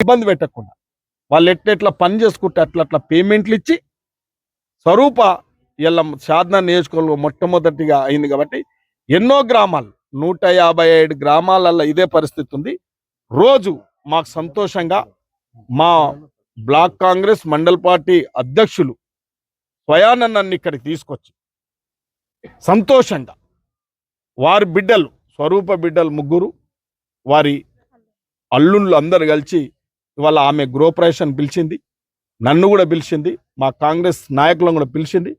ఇబ్బంది పెట్టకుండా వాళ్ళు ఎట్లెట్లా పని చేసుకుంటే అట్లా అట్లా పేమెంట్లు ఇచ్చి స్వరూప ఇలా సాధన నియోజకవర్గంలో మొట్టమొదటిగా అయింది కాబట్టి ఎన్నో గ్రామాలు నూట యాభై ఏడు గ్రామాలలో ఇదే పరిస్థితి ఉంది. రోజు మాకు సంతోషంగా మా బ్లాక్ కాంగ్రెస్ మండల్ పార్టీ అధ్యక్షులు స్వయాన నన్ను ఇక్కడికి తీసుకొచ్చి సంతోషంగా వారి బిడ్డలు స్వరూప బిడ్డలు ముగ్గురు వారి అల్లుళ్ళు అందరు కలిసి ఇవాళ ఆమె గృహప్రవేశాన్ని పిలిచింది నన్ను కూడా పిలిచింది మా కాంగ్రెస్ నాయకులను కూడా పిలిచింది.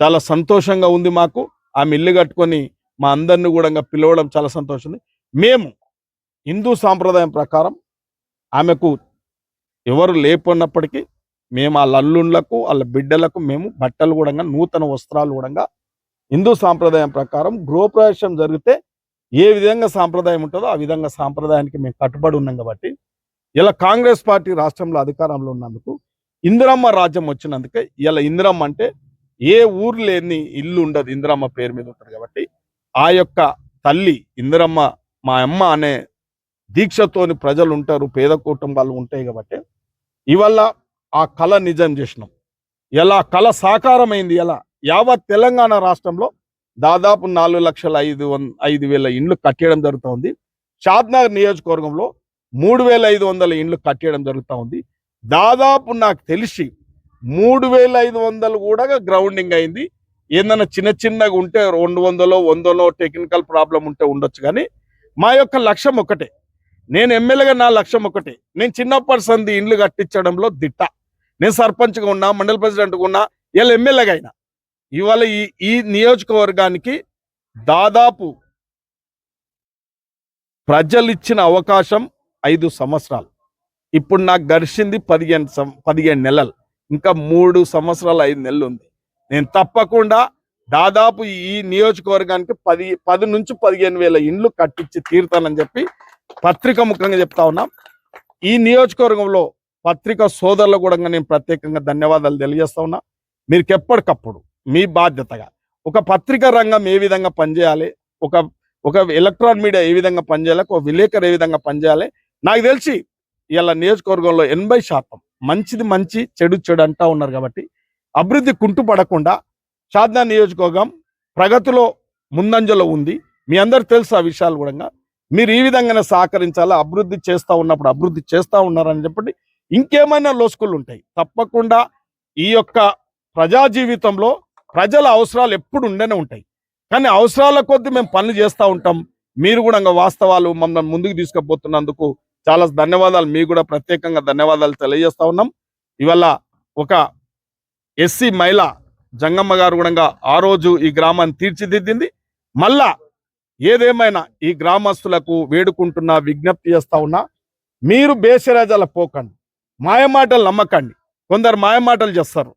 చాలా సంతోషంగా ఉంది మాకు. ఆమె ఇల్లు కట్టుకొని మా అందరిని కూడా పిలవడం చాలా సంతోషం ఉంది. మేము హిందూ సాంప్రదాయం ప్రకారం ఆమెకు ఎవరు లేపన్నప్పటికీ మేము వాళ్ళ అల్లుళ్ళకు వాళ్ళ బిడ్డలకు మేము బట్టలు కూడా నూతన వస్త్రాలు కూడా హిందూ సాంప్రదాయం ప్రకారం గృహప్రవేశం జరిగితే ఏ విధంగా సాంప్రదాయం ఉంటుందో ఆ విధంగా సాంప్రదాయానికి మేము కట్టుబడి ఉన్నాం కాబట్టి ఇలా కాంగ్రెస్ పార్టీ రాష్ట్రంలో అధికారంలో ఉన్నందుకు ఇందిరమ్మ రాజ్యం వచ్చినందుకే ఇలా ఇందిరమ్మ అంటే ఏ ఊరు లేని ఇల్లు ఉండదు ఇందిరమ్మ పేరు మీద ఉంటుంది కాబట్టి ఆ యొక్క తల్లి ఇందిరమ్మ మా అమ్మ అనే దీక్షతోని ప్రజలు ఉంటారు పేద కుటుంబాలు ఉంటాయి కాబట్టి ఇవల్ల ఆ కళ నిజం చేసినాం. ఎలా? కళ సాకారమైంది. ఎలా? యావత్ తెలంగాణ రాష్ట్రంలో దాదాపు నాలుగు లక్షల ఐదు వంద ఐదు వేల ఇండ్లు కట్టేయడం జరుగుతోంది. షాద్నగర్ నియోజకవర్గంలో మూడు వేల ఐదు వందల ఇండ్లు కట్టేయడం జరుగుతూ ఉంది దాదాపు నాకు తెలిసి మూడు వేల ఐదు వందలు కూడా గ్రౌండింగ్ అయింది. ఏదైనా చిన్న చిన్నగా ఉంటే రెండు వందలో వందలో టెక్నికల్ ప్రాబ్లం ఉంటే ఉండొచ్చు కానీ మా యొక్క లక్ష్యం ఒకటే నేను ఎమ్మెల్యేగా నా లక్ష్యం ఒకటే నేను చిన్నప్పటి సంది ఇండ్లు కట్టించడంలో దిట్ట. నేను సర్పంచ్గా ఉన్నా మండల ప్రెసిడెంట్గా ఉన్నా ఇలా ఎమ్మెల్యేగా అయినా. ఇవాళ ఈ ఈ నియోజకవర్గానికి దాదాపు ప్రజలు ఇచ్చిన అవకాశం ఐదు సంవత్సరాలు. ఇప్పుడు నాకు గడిచింది పదిహేను సం పదిహేను నెలలు. ఇంకా మూడు సంవత్సరాలు ఐదు నెలలు ఉంది. నేను తప్పకుండా దాదాపు ఈ నియోజకవర్గానికి పది పది నుంచి పదిహేను వేల ఇండ్లు కట్టించి తీరుతానని చెప్పి పత్రిక ముఖంగా చెప్తా ఉన్నాం. ఈ నియోజకవర్గంలో పత్రిక సోదరులు కూడా నేను ప్రత్యేకంగా ధన్యవాదాలు తెలియజేస్తా ఉన్నా. మీరు ఎప్పటికప్పుడు మీ బాధ్యతగా ఒక పత్రికా రంగం ఏ విధంగా పనిచేయాలి ఒక ఒక ఎలక్ట్రాన్ మీడియా ఏ విధంగా పనిచేయాలి ఒక విలేకరు ఏ విధంగా పనిచేయాలి నాకు తెలిసి ఇలా నియోజకవర్గంలో ఎనభై శాతం మంచిది మంచి చెడు చెడు అంటా ఉన్నారు కాబట్టి అభివృద్ధి కుంటుపడకుండా షాద్నా నియోజకవర్గం ప్రగతిలో ముందంజలో ఉంది. మీ అందరు తెలుసు ఆ విషయాలు కూడా. మీరు ఈ విధంగానే సహకరించాలి అభివృద్ధి చేస్తూ ఉన్నప్పుడు అభివృద్ధి చేస్తూ ఉన్నారని చెప్పండి. ఇంకేమైనా లోసుకులు ఉంటాయి. తప్పకుండా ఈ యొక్క ప్రజా జీవితంలో ప్రజల అవసరాలు ఎప్పుడు ఉండనే ఉంటాయి. కానీ అవసరాల కొద్దీ మేము పనులు చేస్తూ ఉంటాం. మీరు కూడా ఇంకా వాస్తవాలు మమ్మల్ని ముందుకు తీసుకుపోతున్నందుకు చాలా ధన్యవాదాలు. మీకు కూడా ప్రత్యేకంగా ధన్యవాదాలు తెలియజేస్తా ఉన్నాం. ఇవాళ ఒక ఎస్సీ మహిళ జంగమ్మ గారు కూడా ఆ రోజు ఈ గ్రామాన్ని తీర్చిదిద్దింది. మళ్ళా ఏదేమైనా ఈ గ్రామస్తులకు వేడుకుంటున్నా విజ్ఞప్తి చేస్తా ఉన్నా మీరు బేసరాజాల పోకండి. మాయమాటలు నమ్మకండి. కొందరు మాయమాటలు చేస్తారు.